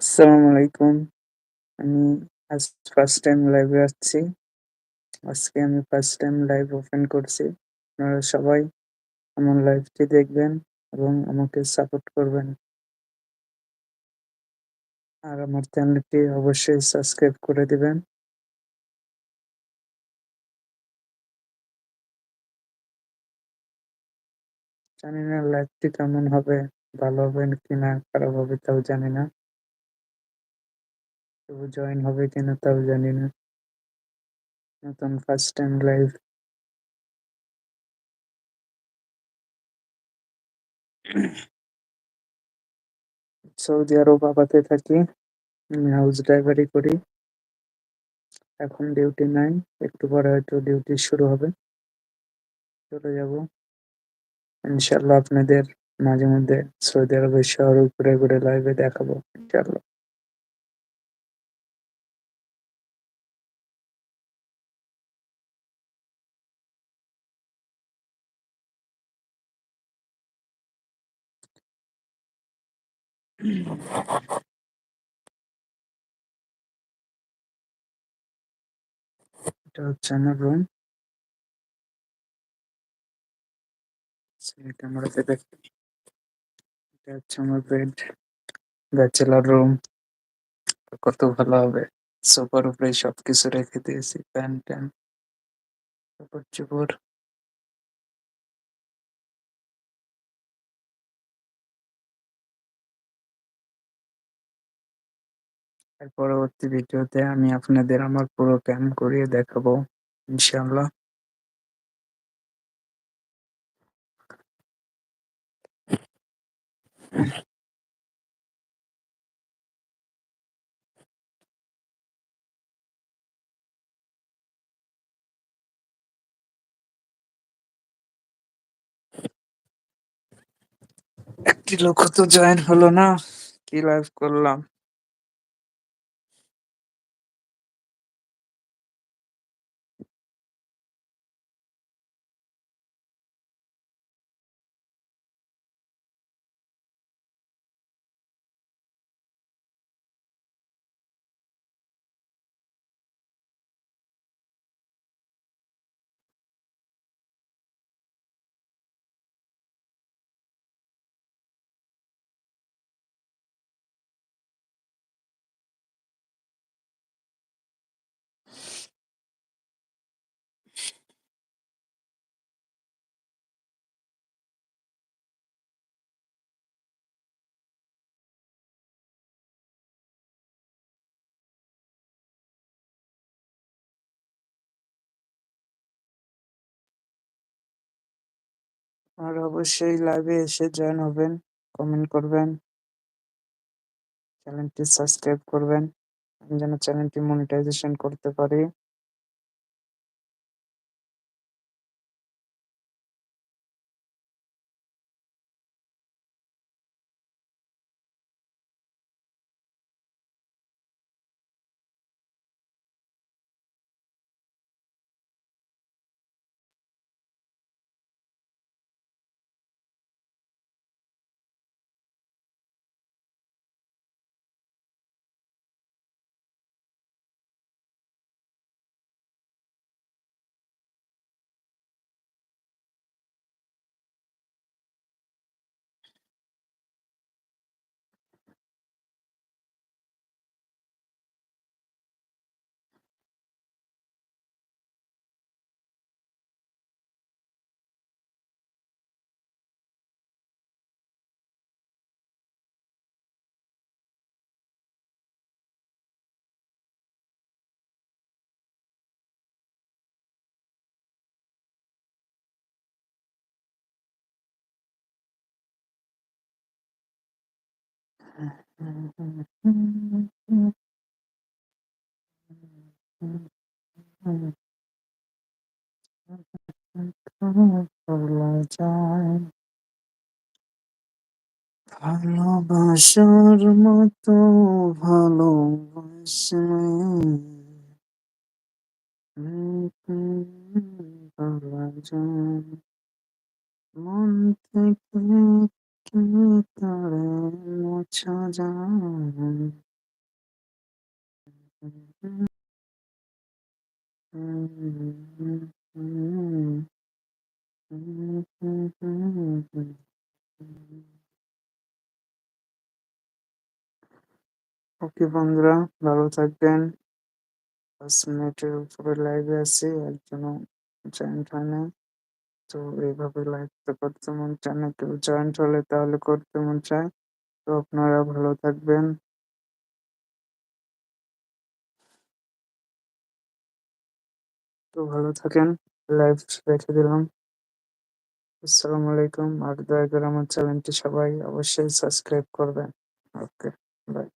আসসালামু আলাইকুম। আমি আজ ফার্স্ট টাইম লাইভে আসছি। আজকে আমি ফার্স্ট টাইম লাইভ ওপেন করছি। আপনারা সবাই আমার লাইভটি দেখবেন এবং আমাকে সাপোর্ট করবেন। আর আমার চ্যানেলটি অবশ্যই সাবস্ক্রাইব করে দিবেন। জানি না লাইভটি কেমন হবে, ভালো হবে কিনা খারাপ হবে তাও জানি না। তবু জয়েন হবে কিনা তাও জানি না। নতুন first time live. Saudi Arab আবাতে থাকি। আমি হাউস ড্রাইভারি করি। এখন ডিউটি নাই। একটু পরে হয়তো ডিউটি শুরু হবে। চলে যাব। ইনশাআল্লাহ আপনাদের মাঝে মধ্যে সৌদি আরবের শহর ঘুরে, ঘুরে লাইভে দেখাবো ইনশাআল্লাহ। এটা হচ্ছে আমার রুম। ক্যামেরাতে। এটা হচ্ছে আমার বেড। Bachelor room. কত ভালো হবে। সোফার উপরেই সবকিছু রেখে দিয়েছি। ফ্যান-ট্যান, কাপড়-চোপড়। এর পরবর্তী ভিডিওতে আমি আপনাদের আমার পুরো ক্যাম্প করিয়ে দেখাবো, ইনশাআল্লাহ। একটি লোকও তো জয়েন হলো না। কি লাইভ করলাম। আর অবশ্যই লাইভে এসে জয়েন হবেন, কমেন্ট করবেন। চ্যানেলটি সাবস্ক্রাইব করবেন। আমি যেন চ্যানেলটি মনিটাইজেশন করতে পারি। যায় ভালোবাসার মতো ভালোবাসা। বলা যায় মন থেকে কি করে মোছা যায় ওকে বন্ধুরা, ভালো থাকবেন। পাঁচ মিনিটের উপরে লাইভে আছি একজনও জয়েন্ট হয় না তো এইভাবে লাইভ তো করতে মন চায় না, কেউ জয়েন্ট হলে তাহলে করতে মন চায়। তো আপনারা ভালো থাকবেন। তো ভালো থাকেন লাইভ রেখে দিলাম। আসসালামু আলাইকুম, আর দয়া করে আমার চ্যানেলটি সবাই অবশ্যই সাবস্ক্রাইব করবেন। Okay by